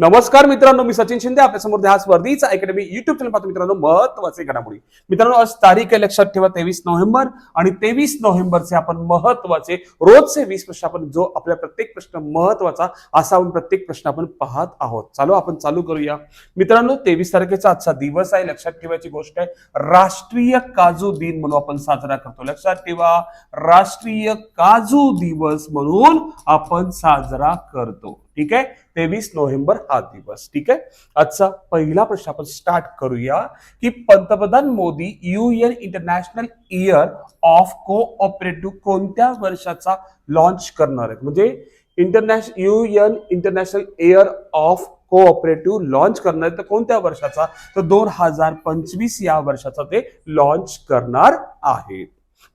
नमस्कार मित्रांनो मी सचिन शिंदे आपल्यासमोर हा स्पर्धीचा अकॅडमी युट्यूब चॅनल पाहतो मित्रांनो महत्त्वाचे घडामोडी. मित्रांनो आज तारीख आहे लक्षात ठेवा तेवीस नोव्हेंबर आणि तेवीस नोव्हेंबरचे आपण महत्त्वाचे रोजचे वीस प्रश्न आपण जो आपल्या प्रत्येक प्रश्न महत्त्वाचा असा आपण प्रत्येक प्रश्न आपण पाहत आहोत. चालू आपण चालू करूया. मित्रांनो तेवीस तारखेचा आजचा दिवस आहे लक्षात ठेवायची गोष्ट आहे. राष्ट्रीय काजू दिन म्हणून आपण साजरा करतो. लक्षात ठेवा राष्ट्रीय काजू दिवस म्हणून आपण साजरा करतो. ठीक आहे? तेवीस नोव्हेंबर हा दिवस ठीक आहे? आजचा पहिला प्रश्न आपण स्टार्ट करूया की पंतप्रधान Modi UN international year of cooperative कोणत्या वर्षाचा लॉन्च करणार आहेत? म्हणजे international UN international year of cooperative launch करणार आहेत तर कोणत्या वर्षाचा? तर दोन हजार पंचवीस या वर्षाचा ते लॉन्च करणार आहेत.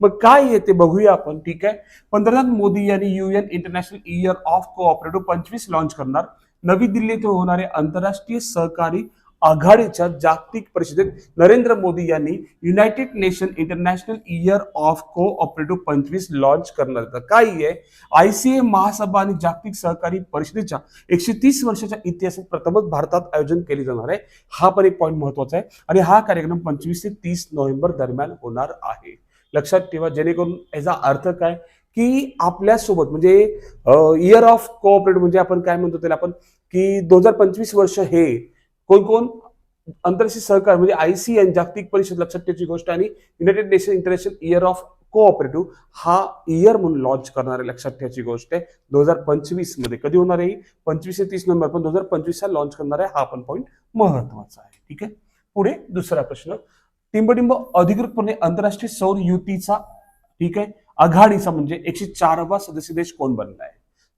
मग काय आहे ते बघूया आपण ठीक आहे? पंतप्रधान मोदी यांनी UN international year of cooperative पंचवीस लॉन्च करणार. नवी दिल्ली येथे होणारे आंतरराष्ट्रीय सहकारी आघाडीच्या जागतिक परिषदेत नरेंद्र मोदी यांनी United Nation international year of cooperative पंचवीस लॉन्च करणार. आहे. काय आहे? आयसीए महासभा आणि जागतिक सहकारी परिषदेच्या एकशे तीस वर्षाच्या इतिहासात प्रथमच भारतात आयोजन केले जाणार आहे. हा पण एक पॉईंट महत्त्वाचा आहे. आणि हा कार्यक्रम पंचवीस ते तीस नोव्हेंबर दरम्यान होणार आहे. लक्षात ठेवा जेणेकरून याचा अर्थ काय? की आपल्यासोबत म्हणजे इयर ऑफ कोऑपरेटिव्ह म्हणजे आपण काय म्हणतो त्याला आपण की दोन हजार पंचवीस वर्ष हे कोण कोण आंतरराष्ट्रीय सहकार म्हणजे आय सी एन जागतिक परिषद लक्षात ठेवायची गोष्ट. आणि United Nation international year of cooperative हा इयर म्हणून लॉन्च करणार आहे लक्षात ठेवायची गोष्ट आहे. दोन हजार पंचवीसमध्ये कधी होणार आहे पंचवीस ते तीस नोव्हेंबर पण दोन हजार पंचवीसला लॉन्च करणार आहे हा पण पॉईंट महत्त्वाचा आहे. ठीक आहे? पुढे दुसरा प्रश्न. टिंबटिंब अधिकृतपणे आंतरराष्ट्रीय सौर युतीचा ठीक आहे? आघाडीचा म्हणजे एकशे चारवा सदस्य देश कोण बनलाय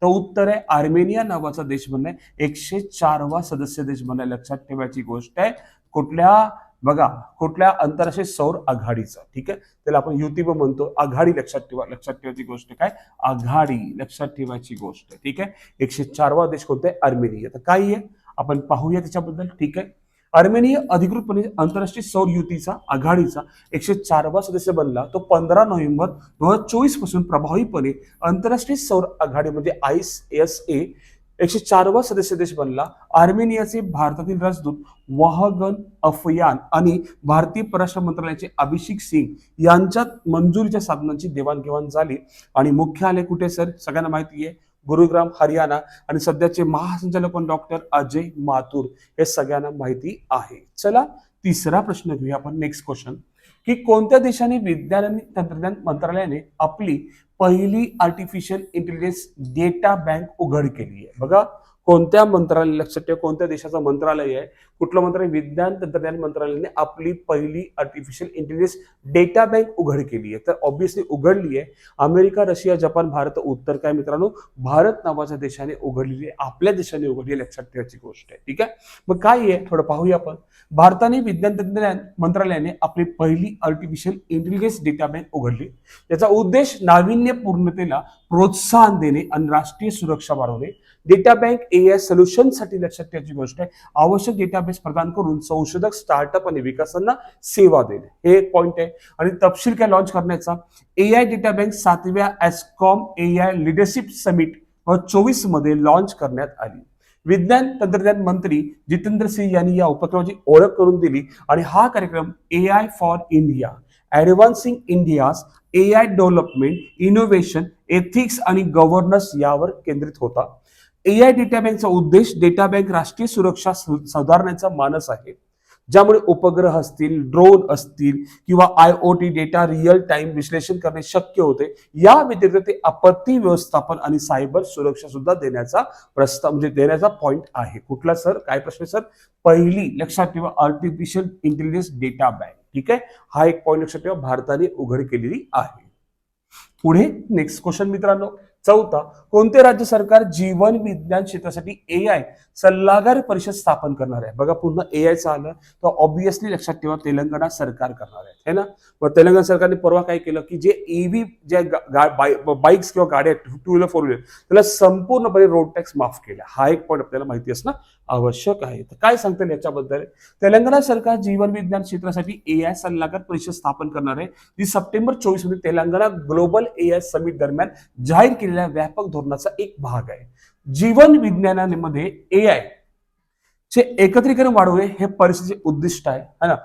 तर उत्तर आहे आर्मेनिया नावाचा देश बनलाय एकशे चारवा सदस्य देश बनलाय लक्षात ठेवायची गोष्ट आहे कुठल्या बघा कुठल्या आंतरराष्ट्रीय सौर आघाडीचा ठीक आहे? त्याला आपण युती म्हणतो. आघाडी लक्षात ठेवा लक्षात ठेवायची गोष्ट काय? आघाडी लक्षात ठेवायची गोष्ट ठीक आहे? एकशे चारवा देश कोणता आहे? आर्मेनिया. तर काय आहे. आपण पाहूया त्याच्याबद्दल ठीक आहे? आर्मेनिया अधिकृतपणे आंतरराष्ट्रीय सौर युतीचा आघाडीचा एकशे चारवा सदस्य बनला. तो पंधरा नोव्हेंबर दोन हजार चोवीसपासून प्रभावीपणे आंतरराष्ट्रीय सौर आघाडी म्हणजे आय एस ए एकशे चारवा सदस्य देश बनला. आर्मेनियाचे भारतातील राजदूत वाहगन अफयान आणि भारतीय परराष्ट्र मंत्रालयाचे अभिषेक सिंग यांच्यात मंजुरीच्या साधनांची देवाणघेवाण झाली. आणि मुख्यालय कुठे सर? सगळ्यांना माहिती आहे. गुरुग्राम हरियाणा आणि सध्याचे महासंचालक पण डॉक्टर अजय माथुर. हे सगळ्यांना माहिती आहे. चला तिसरा प्रश्न घेऊया आपण. नेक्स्ट क्वेश्चन की कोणत्या देशाने विज्ञान आणि तंत्रज्ञान मंत्रालयाने आपली पहिली आर्टिफिशियल इंटेलिजन्स डेटा बँक उघड केली आहे? बघा कोणत्या मंत्रालय लक्षात ठेवा कोणत्या देशाचं मंत्रालय आहे? कुठलं मंत्रालय? विज्ञान तंत्रज्ञान मंत्रालयाने आपली पहिली आर्टिफिशियल इंटेलिजन्स डेटा बँक उघड केली आहे. तर ऑब्व्हियसली उघडली आहे. अमेरिका रशिया जपान भारत उत्तर काय मित्रांनो? भारत नावाच्या देशाने उघडलेली आहे. आपल्या देशाने उघडली आहे, लक्षात ठेवायची गोष्ट आहे. ठीक आहे? मग काय आहे? थोडं पाहूया आपण. भारताने विज्ञान तंत्रज्ञान मंत्रालयाने आपली पहिली आर्टिफिशियल इंटेलिजन्स डेटा बँक उघडली. त्याचा उद्देश नाविन्यपूर्णतेला प्रोत्साहन देणे आणि राष्ट्रीय सुरक्षा वाढवणे. डेटा बँक ए आय सोल्युशनसाठी लक्षात ठेवायची गोष्ट आहे. आवश्यक डेटाबेस प्रदान करून संशोधक स्टार्टअप आणि विकासांना सेवा देणे हे एक पॉईंट आहे. आणि तपशील काय लॉन्च करण्याचा? ए आय डेटा बँक सातव्या ASSOCHAM A I leadership summit चोवीसमध्ये लॉन्च करण्यात आली. विज्ञान तंत्रज्ञान मंत्री जितेंद्र सिंह यांनी या उपक्रमाची ओळख करून दिली. आणि हा कार्यक्रम A I for India advancing India's A I development innovation ethics आणि गव्हर्नन्स यावर केंद्रित होता. ए आय डेटा बँकचा उद्देश डेटा बँक राष्ट्रीय सुरक्षा सुधारण्याचा मानस आहे. ज्यामुळे उपग्रह असतील ड्रोन असतील किंवा I O T data real time विश्लेषण करणे शक्य होते या व्यतिरिक्त ते आपत्ती व्यवस्थापन आणि सायबर सुरक्षा सुद्धा देण्याचा प्रस्ताव म्हणजे देण्याचा पॉइंट आहे. कुठला सर काय प्रश्न सर पहिली लक्षात ठेवा आर्टिफिशियल इंटेलिजन्स डेटा बँक ठीक आहे? हा एक पॉईंट लक्षात ठेवा भारताने उघड केलेली आहे. पुढे नेक्स्ट क्वेश्चन मित्रांनो. चौथा कोणते राज्य सरकार जीवन विज्ञान क्षेत्रासाठी ए आय सल्लागार परिषद स्थापन करणार आहे? बघा पुन्हा ए आयचं आलं तर ऑब्विसली लक्षात ठेवा तेलंगणा सरकार करणार आहे है ना? मग तेलंगणा सरकारने परवा काय केलं की जे ईव्ही ज्या बाईक्स किंवा गाड्या टू व्हीलर फोर व्हीलर त्याला संपूर्णपणे रोड टॅक्स माफ केला हा एक पॉईंट आपल्याला माहिती असणं आवश्यक आहे. तर काय सांगतील याच्याबद्दल? तेलंगणा सरकार जीवन विज्ञान क्षेत्रासाठी ए आय सल्लागार परिषद स्थापन करणार आहे. जी सप्टेंबर चोवीसमध्ये Telangana global A I summit दरम्यान जाहीर केलेल्या व्यापक धोरणाचा एक भाग आहे. जीवन विज्ञानामध्ये ए आय चे एकत्रीकरण वाढवणे हे परिषदेचे उद्दिष्ट आहे. ना?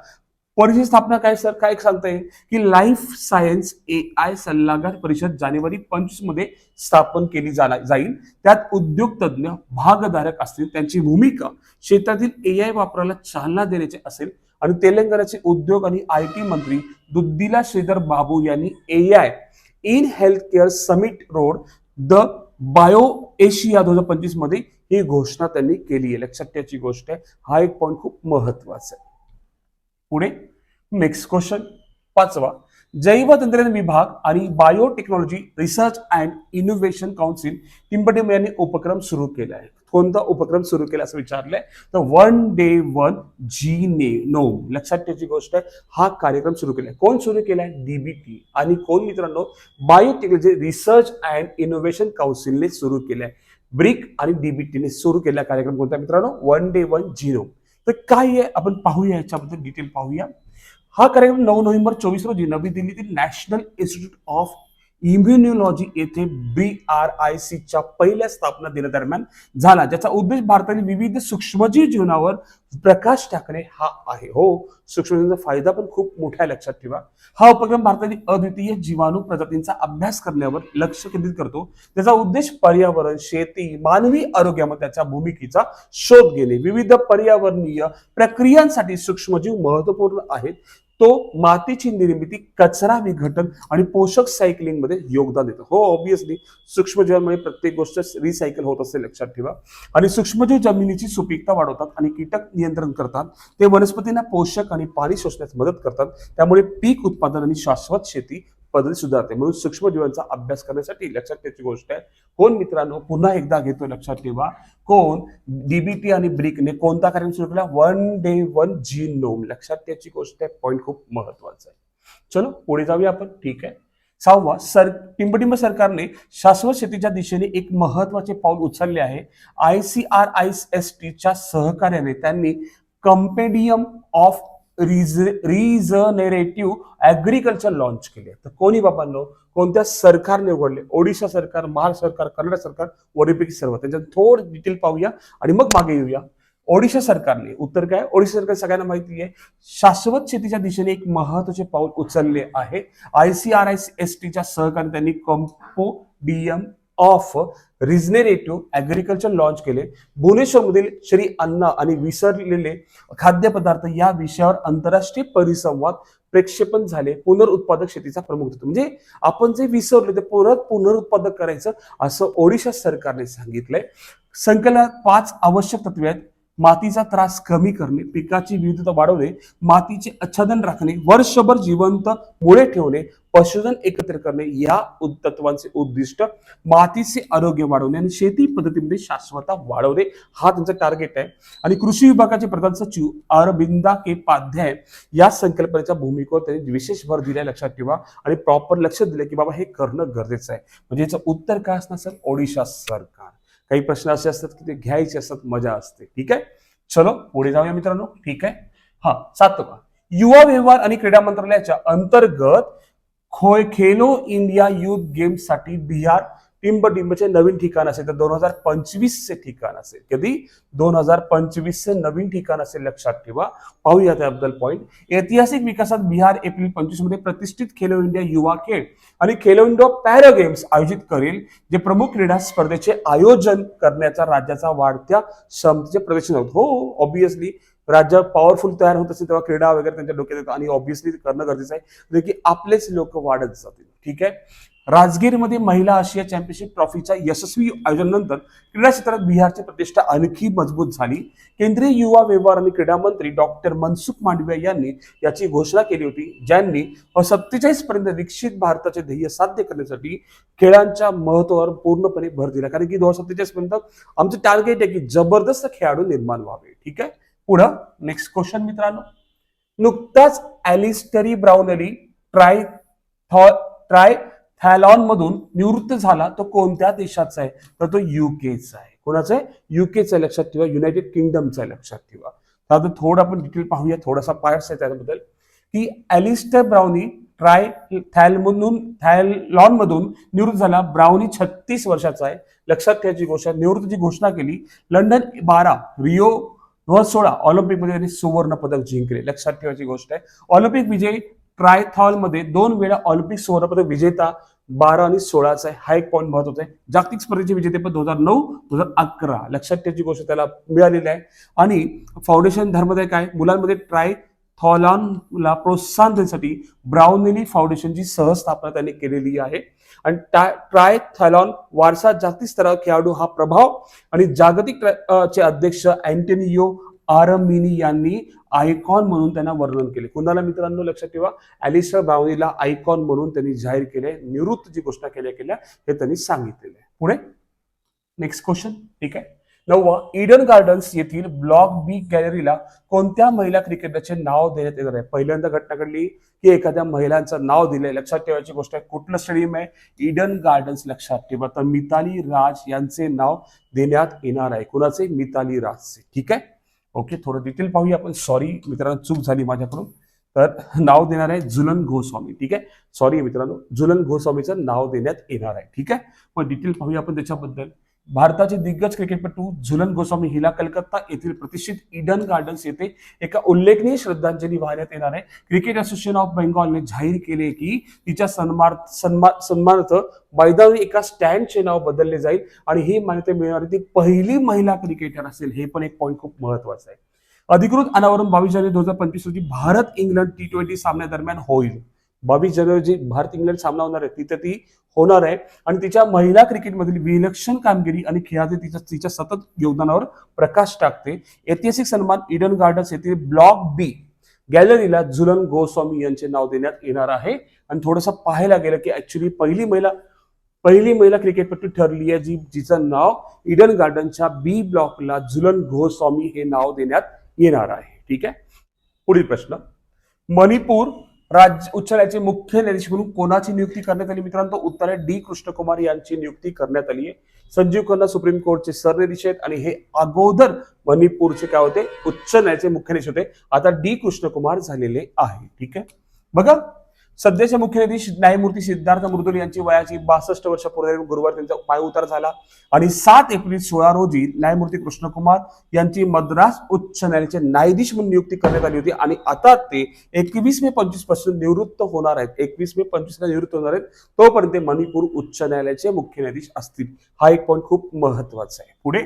परिषद स्थापना काय सर? काय सांगता येईल की लाईफ सायन्स ए आय सल्लागार परिषद जानेवारी पंचवीसमध्ये स्थापन केली जाणार जाईल. त्यात उद्योग तज्ञ भागधारक असतील त्यांची भूमिका क्षेत्रातील ए आय वापराला चालना देण्याची असेल. आणि तेलंगणाचे उद्योग आणि आय टी मंत्री दुद्दिला श्रीधर बाबू यांनी A I in healthcare summit road the bio Asia दोन हजार पंचवीसमध्ये ही घोषणा त्यांनी केली आहे. लक्षात ठेवायची गोष्ट आहे. हा एक पॉईंट खूप महत्त्वाचा आहे. पुढे नेक्स्ट क्वेश्चन पाचवा जैव तंत्रज्ञान विभाग आणि biotechnology research and innovation council टिंबटिंब यांनी उपक्रम सुरू केला आहे कोणता उपक्रम सुरू केला असं विचारलंय? तर वन डे वन जी ने नो लक्षात ठेवायची गोष्ट आहे हा कार्यक्रम सुरू केलाय. कोण सुरू केलाय? डीबीटी आणि कोण मित्रांनो? बायोटेक्नॉलॉजी रिसर्च अँड इनोव्हेशन काउन्सिलने सुरू केलाय. ब्रिक आणि डीबीटीने सुरू केलेला कार्यक्रम कोणता मित्रांनो? वन डे वन झिरो तर काय आहे? आपण पाहूया याच्याबद्दल डिटेल पाहूया. हा कार्यक्रम नऊ नोव्हेंबर चोवीस रोजी नवी दिल्लीतील नॅशनल इन्स्टिट्यूट ऑफ इम्युन्युलॉजी येथे बी आर आय सीच्या पहिल्या स्थापना दिनादरम्यान झाला ज्याचा उद्देश भारतातील विविध सूक्ष्मजीव जीवनावर प्रकाश टाकणे हा आहे. हो सूक्ष्मजीवांचा फायदा पण खूप मोठा आहे लक्षात ठेवा. हा उपक्रम भारतातील अद्वितीय जीवाणू प्रजातींचा अभ्यास करण्यावर लक्ष केंद्रित करतो. त्याचा उद्देश पर्यावरण शेती मानवी आरोग्यामध्ये त्याच्या भूमिकेचा शोध घेणे. विविध पर्यावरणीय प्रक्रियांसाठी सूक्ष्मजीव महत्त्वपूर्ण आहेत. तो मातीची निर्मिती कचरा विघटन आणि पोषक सायकलिंगमध्ये योगदान देतो. हो ऑब्विसली सूक्ष्मजीवांमुळे म्हणजे प्रत्येक गोष्ट रिसायकल होत असते लक्षात ठेवा. आणि सूक्ष्मजीव जमिनीची सुपीकता वाढवतात आणि कीटक नियंत्रण करतात ते वनस्पतींना पोषक आणि पाणी शोषण्यास मदत करतात. त्यामुळे पीक उत्पादन आणि शाश्वत शेती पद्धती सुधारते म्हणून सूक्ष्मजीवांचा अभ्यास करण्यासाठी लक्षात ठेवायची गोष्ट आहे कोण मित्रांनो पुन्हा एकदा घेतो लक्षात ठेवा. कोण? डीबीटी आणि ब्रिकने कोणता कार्यक्रम सुरू केला? वन डे वन जीनोम लक्षात ठेवायची गोष्ट आहे पॉईंट खूप महत्त्वाचा आहे. चलो पुढे जाऊया आपण. ठीक आहे. सहावा सर टिंबटिंब सरकारने शाश्वत शेतीच्या दिशेने एक महत्त्वाचे पाऊल उचलले आहे. I C R I S टीच्या सहकार्याने त्यांनी compendium of regenerative agriculture launch केले तर कोणी बाबांनो कोणत्या सरकारने उघडले ओडिशा सरकार महाराष्ट्र सरकार कर्नाटक सरकार वरीपैकी सर्व. त्यांच्यात थोडं डिटेल पाहूया आणि मग मागे येऊया. ओडिशा सरकारने उत्तर काय? ओडिशा सरकार सगळ्यांना माहिती आहे शाश्वत शेतीच्या दिशेने एक महत्त्वाचे पाऊल उचलले आहे. I C R I S टीच्या सहकार्याने त्यांनी compendium of regenerative agriculture launch केले. भुवनेश्वरमधील श्री अन्न आणि विसरलेले खाद्यपदार्थ या विषयावर आंतरराष्ट्रीय परिसंवाद प्रेक्षेपण झाले. पुनरुत्पादक शेतीचा प्रमुख होतो म्हणजे आपण जे विसरले ते परत पुनरुत्पादक करायचं असं ओडिशा सरकारने सांगितलंय. संकलनात पाच आवश्यक तत्वे आहेत. मातीचा त्रास कमी करणे पिकाची विविधता वाढवणे मातीचे आच्छादन राखणे वर्षभर जिवंत मुळे ठेवणे पशुधन एकत्र करणे या तत्वांचे उद्दिष्ट मातीचे आरोग्य वाढवणे आणि शेती पद्धतीमध्ये शाश्वता वाढवणे हा त्यांचा टार्गेट आहे. आणि कृषी विभागाचे प्रधान सचिव अरबिंदा के पाध्याय या संकल्पनेच्या भूमिकेवर त्यांनी विशेष भर दिलाय लक्षात ठेवा आणि प्रॉपर लक्ष दिलं की बाबा हे करणं गरजेचं आहे. म्हणजे याचं उत्तर काय असणार सर? ओडिशा सरकार. काही प्रश्न असे असतात की ते घ्यायचे असतात मजा असते. ठीक आहे? चलो पुढे जाऊया मित्रांनो. ठीक आहे? हा सातवा युवा व्यवहार आणि क्रीडा मंत्रालयाच्या अंतर्गत खोय खेलो इंडिया युथ गेम्ससाठी बिहार टिंबटिंबचे नवीन ठिकाण असेल तर दोन हजार पंचवीसचे ठिकाण असेल. कधी? दोन हजार पंचवीस चे नवीन ठिकाण असेल लक्षात ठेवा. पाहूया त्याबद्दल पॉईंट ऐतिहासिक विकासात बिहार एप्रिल पंचवीसमध्ये प्रतिष्ठित खेलो इंडिया युवा खेळ आणि खेलो इंडिया पॅरा गेम्स आयोजित करेल जे प्रमुख क्रीडा स्पर्धेचे आयोजन करण्याचा राज्याचा वाढत्या क्षमतेचे प्रदर्शन होत. हो ऑब्विसली राज्य पॉवरफुल तयार होत असेल तेव्हा क्रीडा वगैरे त्यांच्या डोक्यात येतात आणि ऑब्विसली करणं गरजेचं आहे. म्हणजे की आपलेच लोक वाढत जातील. ठीक आहे? राजगीरमध्ये महिला आशिया चॅम्पियनशिप ट्रॉफीच्या यशस्वी आयोजनानंतर क्रीडा क्षेत्रात बिहारची प्रतिष्ठा आणखी मजबूत झाली. केंद्रीय युवा व्यवहार आणि क्रीडा मंत्री डॉक्टर मनसुख मांडविया यांनी याची घोषणा केली होती ज्यांनी सत्तेचाळीस पर्यंत विकसित भारताचे ध्येय साध्य करण्यासाठी खेळांच्या महत्वावर पूर्णपणे भर दिला. कारण की दोन हजार सत्तेचाळीस पर्यंत आमचं टार्गेट आहे की जबरदस्त खेळाडू निर्माण व्हावे. ठीक आहे? पुढं नेक्स्ट क्वेश्चन मित्रांनो. नुकताच ॲलिस्टरी ब्राउनली ट्राय थॉ ट्राय थॅलॉन मधून निवृत्त झाला तो कोणत्या देशाचा आहे? तर तो युकेचा आहे. कोणाचा आहे? युकेचा आहे लक्षात ठेवा. युनायटेड किंगडमचा आहे लक्षात ठेवा. तर आता थोडं आपण डिटेल पाहूया. थोडासा पार्ट्स आहे त्याबद्दल की ॲलिस्टर ब्राउनी ट्राय थॅलमधून थॅलॉन मधून निवृत्त झाला. ब्राउनी छत्तीस वर्षाचा आहे. लक्षात ठेवायची गोष्ट निवृत्तीची घोषणा केली लंडन बारा रिओ दोन हजार सोळा ऑलिम्पिकमध्ये त्यांनी सुवर्ण पदक जिंकले. लक्षात ठेवायची गोष्ट आहे. ऑलिम्पिक विजयी ट्रायथॉलमध्ये दोन वेळा ऑलिम्पिक सुवर्णपदक विजेता बारा आणि सोळाचा आहे हा एक पॉईंट महत्त्वाचा आहे जागतिक स्पर्धेचे विजेतेपद दोन हजार नऊ दोन हजार अकरा. लक्षात ठेवायची गोष्ट त्याला मिळालेली आहे. आणि फाउंडेशन धर्मदाय काय? मुलांमध्ये ट्राय थॉलॉनला प्रोत्साहन देण्यासाठी ब्राउनिली फाउंडेशनची सहस्थापना त्यांनी केलेली आहे. आणि ट्राय थॉलॉन वारसा जागतिक स्तरावर खेळाडू हा प्रभाव आणि जागतिक चे अध्यक्ष अँटेनियो आरमिनी यांनी आयकॉन म्हणून त्यांना वर्णन केले. कुणाला मित्रांनो लक्षात ठेवा? अलिस्टर बावनीला आयकॉन म्हणून त्यांनी जाहीर केले. निवृत्त जी घोषणा केल्या केल्या हे त्यांनी सांगितलेले. आहे पुढे? नेक्स्ट क्वेश्चन ठीक आहे? नववा इडन गार्डन्स येथील ब्लॉक बी गॅलरीला कोणत्या महिला क्रिकेटरचे नाव देण्यात येणार आहे? पहिल्यांदा घटना घडली की एखाद्या महिलांचं नाव दिलंय. लक्षात ठेवायची गोष्ट आहे कुठलं स्टेडियम आहे? इडन गार्डन्स लक्षात ठेवा. तर मिताली राज यांचे नाव देण्यात येणार आहे. कुणाचे? मिताली राजचे. ठीक आहे? ओके थोडं डिटेल पाहूया आपण. सॉरी मित्रांनो चूक झाली माझ्याकडून. तर नाव देणार आहे झुलन गोस्वामी ठीक आहे? सॉरी मित्रांनो झुलन गोस्वामीचं नाव देण्यात येणार आहे ठीक आहे? मग डिटेल पाहूया आपण त्याच्याबद्दल. भारताचे दिग्गज क्रिकेटपटू झुलन गोस्वामी हिला कलकत्ता येथील प्रतिष्ठित इडन गार्डन्स येथे एका उल्लेखनीय श्रद्धांजली वाहण्यात येणार आहे. क्रिकेट असोसिएशन ऑफ बेंगॉलने जाहीर केले की तिच्या सन्मार्थ सन्मानार्थ मैदानी एका स्टँडचे नाव बदलले जाईल आणि ही मान्यता मिळणारी ती पहिली महिला क्रिकेटर असेल हे पण एक पॉईंट खूप महत्वाचं आहे. अधिकृत अनावरण बावीस जानेवारी दोन हजार पंचवीस रोजी भारत इंग्लंड टी ट्वेंटी सामन्यादरम्यान होईल. बावीस जानेवारी जी भारत इंग्लंड सामना होणार आहे तिथे ती होणार आहे. आणि तिच्या महिला क्रिकेटमधील विलक्षण कामगिरी आणि खेळाचे तिच्या तिच्या सतत योगदानावर प्रकाश टाकते. ऐतिहासिक सन्मान इडन गार्डन्स येथील ब्लॉक बी गॅलरीला झुलन गोस्वामी यांचे नाव देण्यात येणार आहे. आणि थोडंसं पाहायला गेलं की ऍक्च्युली पहिली महिला पहिली महिला क्रिकेटपटू ठरली आहे जी जिचं नाव इडन गार्डनच्या बी ब्लॉकला झुलन गोस्वामी हे नाव देण्यात येणार आहे. ठीक आहे? पुढील प्रश्न. मणिपूर राज्य उच्च न्यायालयाचे मुख्य न्यायाधीश म्हणून कोणाची नियुक्ती करण्यात आली? मित्रांनो उत्तर आहे डी. कृष्णकुमार यांची नियुक्ती करण्यात आली आहे. संजीव खन्ना सुप्रीम कोर्टचे सरन्यायाधीश आहेत आणि हे अगोदर मणिपूरचे काय होते? उच्च न्यायालयाचे मुख्य न्यायाधीश होते. आता डी. कृष्णकुमार झालेले आहे. ठीक आहे? बघा सध्याचे मुख्य न्यायाधीश न्यायमूर्ती सिद्धार्थ मृदुल यांची वयाची बासष्ट वर्ष पूर्ण गुरुवार त्यांचा पायउतार झाला. आणि सात एप्रिल सोळा रोजी न्यायमूर्ती कृष्णकुमार यांची मद्रास उच्च न्यायालयाचे न्यायाधीश म्हणून नियुक्ती करण्यात आली होती. आणि आता ते एकवीस मे पंचवीसपासून निवृत्त होणार आहेत. एकवीस मे पंचवीसला निवृत्त होणार आहेत. तोपर्यंत ते मणिपूर उच्च न्यायालयाचे मुख्य न्यायाधीश असतील. हा एक पॉईंट खूप महत्त्वाचा आहे. पुढे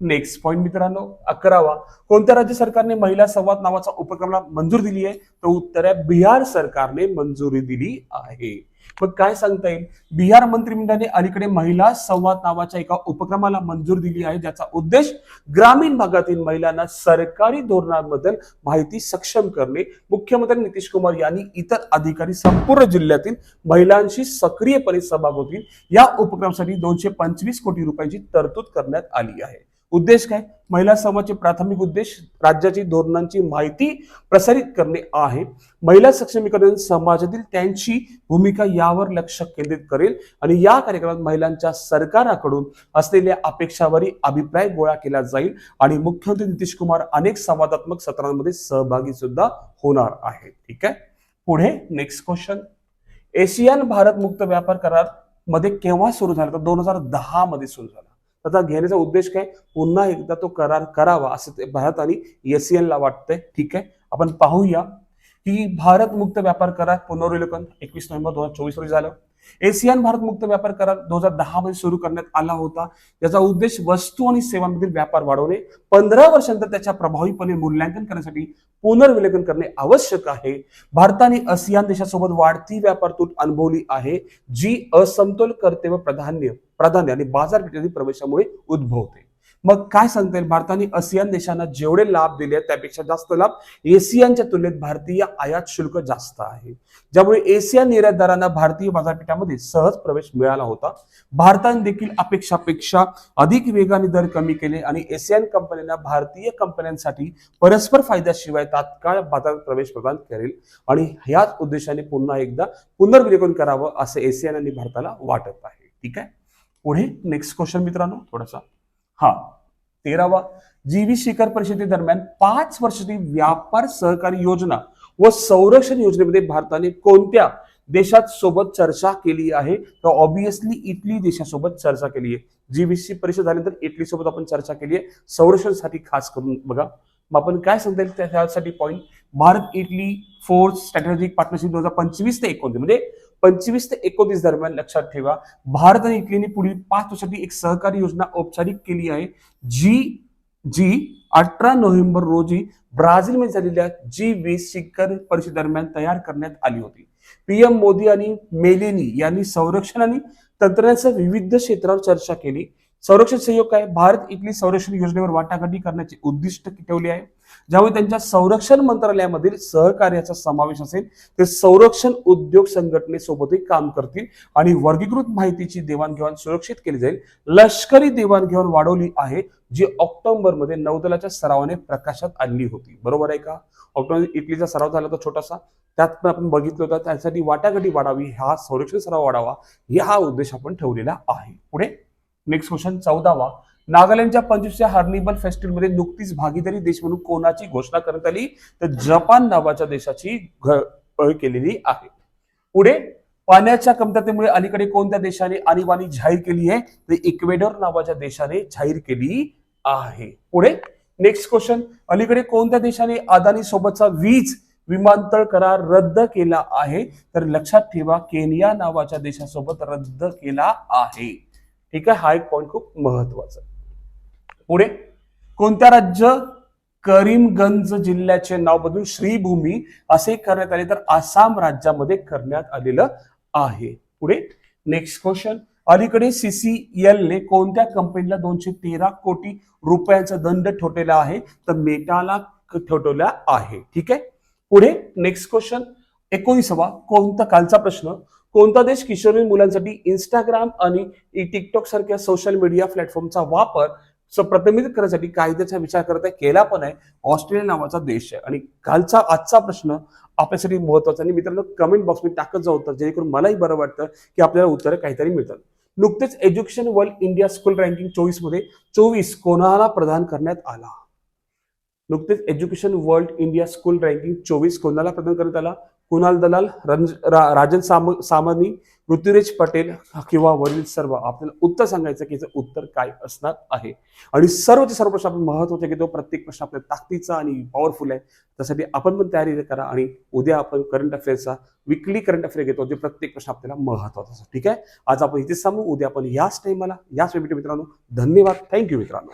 नेक्स्ट पॉईंट मित्रांनो अकरावा. कोणत्या राज्य सरकारने महिला संवाद नावाचा उपक्रमाला मंजूर दिली आहे? तर उत्तर आहे बिहार सरकारने मंजुरी दिली आहे. मग काय सांगता येईल? बिहार मंत्रिमंडळाने अलीकडे महिला संवाद नावाच्या एका उपक्रमाला मंजूर दिली आहे ज्याचा उद्देश ग्रामीण भागातील महिलांना सरकारी धोरणांबद्दल माहिती सक्षम करणे. मुख्यमंत्री नितीश कुमार यांनी इतर अधिकारी संपूर्ण जिल्ह्यातील महिलांशी सक्रियपणे सहभाग होतील. या उपक्रमासाठी दोनशे पंचवीस कोटी रुपयांची तरतूद करण्यात आली आहे. उद्देश काय? महिला समाजाचे प्राथमिक उद्देश राज्याची धोरणांची माहिती प्रसारित करणे आहे. महिला सक्षमीकरण समाजातील त्यांची भूमिका यावर लक्ष केंद्रित करेल आणि या कार्यक्रमात महिलांच्या सरकाराकडून असलेल्या अपेक्षावरी अभिप्राय गोळा केला जाईल आणि मुख्यमंत्री नितीश कुमार अनेक संवादात्मक सत्रांमध्ये सहभागी सुद्धा होणार आहेत. ठीक आहे? पुढे नेक्स्ट क्वेश्चन एशियन भारत मुक्त व्यापार करारमध्ये केव्हा सुरू झाला? तर दोन हजार दहा मध्ये सुरू झाला. त्याचा घेण्याचा उद्देश काय? पुन्हा एकदा तो करार करावा असं ते भारत आणि एसीएनला वाटतंय. ठीक आहे? आपण पाहूया. की भारत मुक्त व्यापार करार पुनर्विलोकन एकवीस नोव्हेंबर दोन हजार चोवीस रोजी झालं. एशियन भारत मुक्त व्यापार करार दोन हजार दहा मध्ये सुरू करण्यात आला होता. याचा उद्देश वस्तू आणि सेवांमधील व्यापार वाढवणे पंधरा वर्षांतर त्याच्या प्रभावीपणे मूल्यांकन करण्यासाठी पुनर्विलेखन करणे आवश्यक आहे. भारताने आसियान देशासोबत वाढती व्यापार तूट अनुभवली आहे जी असमतोल कर्तव्य प्राधान्य प्राधान्य आणि बाजारपेठेतील प्रवेशामुळे उद्भवते. मग काय सांगता येईल? भारताने आसियान देशांना जेवढे लाभ दिले आहेत त्यापेक्षा जास्त लाभ. एशियनच्या तुलनेत भारतीय आयात शुल्क जास्त आहे. ज्यामुळे एशियन निर्यातदारांना भारतीय बाजारपेठामध्ये सहज प्रवेश मिळाला होता. भारताने देखील अपेक्षापेक्षा अधिक वेगाने दर कमी केले आणि एशियन कंपन्यांना भारतीय कंपन्यांसाठी परस्पर फायद्याशिवाय तात्काळ बाजारात प्रवेश प्रदान करेल. आणि ह्याच उद्देशाने पुन्हा एकदा पुनर्विलोकन करावं असं एशियन आणि भारताला वाटत आहे. ठीक आहे? पुढे नेक्स्ट क्वेश्चन मित्रांनो थोडासा. हा तेरावा. जीवी शिखर परिषदेदरम्यान पाच वर्षाची व्यापार सहकारी योजना व संरक्षण योजनेमध्ये भारताने कोणत्या देशात सोबत चर्चा केली आहे? तर ऑब्विसली इटली देशासोबत चर्चा केली आहे. जी वीसची परिषद झाल्यानंतर इटली सोबत आपण चर्चा केली आहे. संरक्षणसाठी खास करून बघा. मग आपण काय सांगता येईल त्यासाठी point Bharat Italy force strategic partnership दोन हजार पंचवीस ते एकोणतीस म्हणजे पंचवीस ते एकोणतीस दरम्यान लक्षात ठेवा. भारत आणि इटलीने पुढील पाच वर्षासाठी एक सहकारी योजना औपचारिक केली आहे जी जी अठरा नोव्हेंबर रोजी ब्राझीलमध्ये झालेल्या जी वीस शिखर परिषदेदरम्यान तयार करण्यात आली होती. पीएम मोदी आणि मेलेनी यांनी संरक्षण आणि तंत्रज्ञानाच्या विविध क्षेत्रावर चर्चा केली. संरक्षण सहयोग काय? भारत इटली संरक्षण योजनेवर वाटाघाटी करण्याचे उद्दिष्ट ठेवले आहे. ज्यामुळे त्यांच्या संरक्षण मंत्रालयामधील सहकार्याचा समावेश असेल ते संरक्षण उद्योग संघटनेसोबतही काम करतील आणि वर्गीकृत माहितीची देवाणघेवाण सुरक्षित केली जाईल. लष्करी देवाणघेवाण वाढवली आहे जी ऑक्टोबरमध्ये नौदलाच्या सरावाने प्रकाशात आणली होती. बरोबर आहे का? ऑक्टोबर इटलीचा सराव झाला होता छोटासा. त्यात पण आपण बघितलं होतं त्यासाठी वाटाघाटी वाढावी हा संरक्षण सराव वाढावा हा उद्देश आपण ठेवलेला आहे. पुढे नेक्स्ट क्वेश्चन चौदावा. नागालँडच्या पंचवीसच्या हर्निबल फेस्टिवलमध्ये नुकतीच भागीदारी देश म्हणून कोणाची घोषणा करण्यात आली? तर जपान नावाच्या देशाची केलेली आहे. पुढे पाण्याच्या कमतरतेमुळे अलीकडे कोणत्या देशाने आणीबाणी जाहीर केली आहे? तर इक्वेडर नावाच्या देशाने जाहीर केली आहे. पुढे नेक्स्ट क्वेश्चन. अलीकडे कोणत्या देशाने अदानी सोबतचा वीज विमानतळ करार रद्द केला आहे? तर लक्षात ठेवा केनिया नावाच्या देशासोबत रद्द केला आहे. ठीक आहे? हा एक पॉईंट खूप महत्त्वाचा. पुढे? कोणत्या राज्य? करीमगंज जिल्ह्याचे नाव बदलून श्रीभूमी असे करण्यात आले तर आसाम राज्यामध्ये करण्यात आलेलं आहे. पुढे? नेक्स्ट क्वेश्चन अलीकडे सीसीएल ने कोणत्या कंपनीला दोनशे तेरा कोटी रुपयांचा दंड ठोठवला आहे? तर मेटाला ठोठवला आहे. ठीक आहे? पुढे? नेक्स्ट क्वेश्चन एकोणीसावा कोणता कालचा प्रश्न? कोणता देश किशोरी मुलांसाठी इंस्टाग्राम आणि टिकटॉक सारख्या सोशल मीडिया प्लॅटफॉर्मचा वापर स- प्रतिबंधित करण्यासाठी कायद्याचा विचार करत आहे केला पण आहे. ऑस्ट्रेलिया नावाचा देश आहे. आणि कालचा आजचा प्रश्न आपल्यासाठी महत्त्वाचा आणि मित्रांनो कमेंट बॉक्स मी टाकत जाऊ तर जेणेकरून मलाही बरं वाटतं की आपल्याला उत्तरं काहीतरी मिळतात. नुकतेच education world India school ranking चोवीसमध्ये चोवीस कोणाला प्रदान करण्यात आला? नुकतेच education world India school ranking चोवीस कोणाला प्रदान करण्यात आला? कुणाल दलाल रंज रा- राजन साम सामानी ऋतुरेज पटेल किंवा वरील सर्व. आपल्याला उत्तर सांगायचं की याचं उत्तर काय असणार आहे. आणि सर्वचे सर्व प्रश्न आपण महत्त्वाचे घेतो. प्रत्येक प्रश्न आपल्या ताकदीचा आणि पॉवरफुल आहे. त्यासाठी आपण पण तयारी करा आणि उद्या आपण करंट अफेअरचा विकली करंट अफेअर घेतो जे प्रत्येक प्रश्न आपल्याला महत्त्वाचा असतो. ठीक आहे? आज आपण इथेच सांगू उद्या आपण याच टाइमाला याच वेबिटी मित्रांनो. धन्यवाद. थँक्यू मित्रांनो.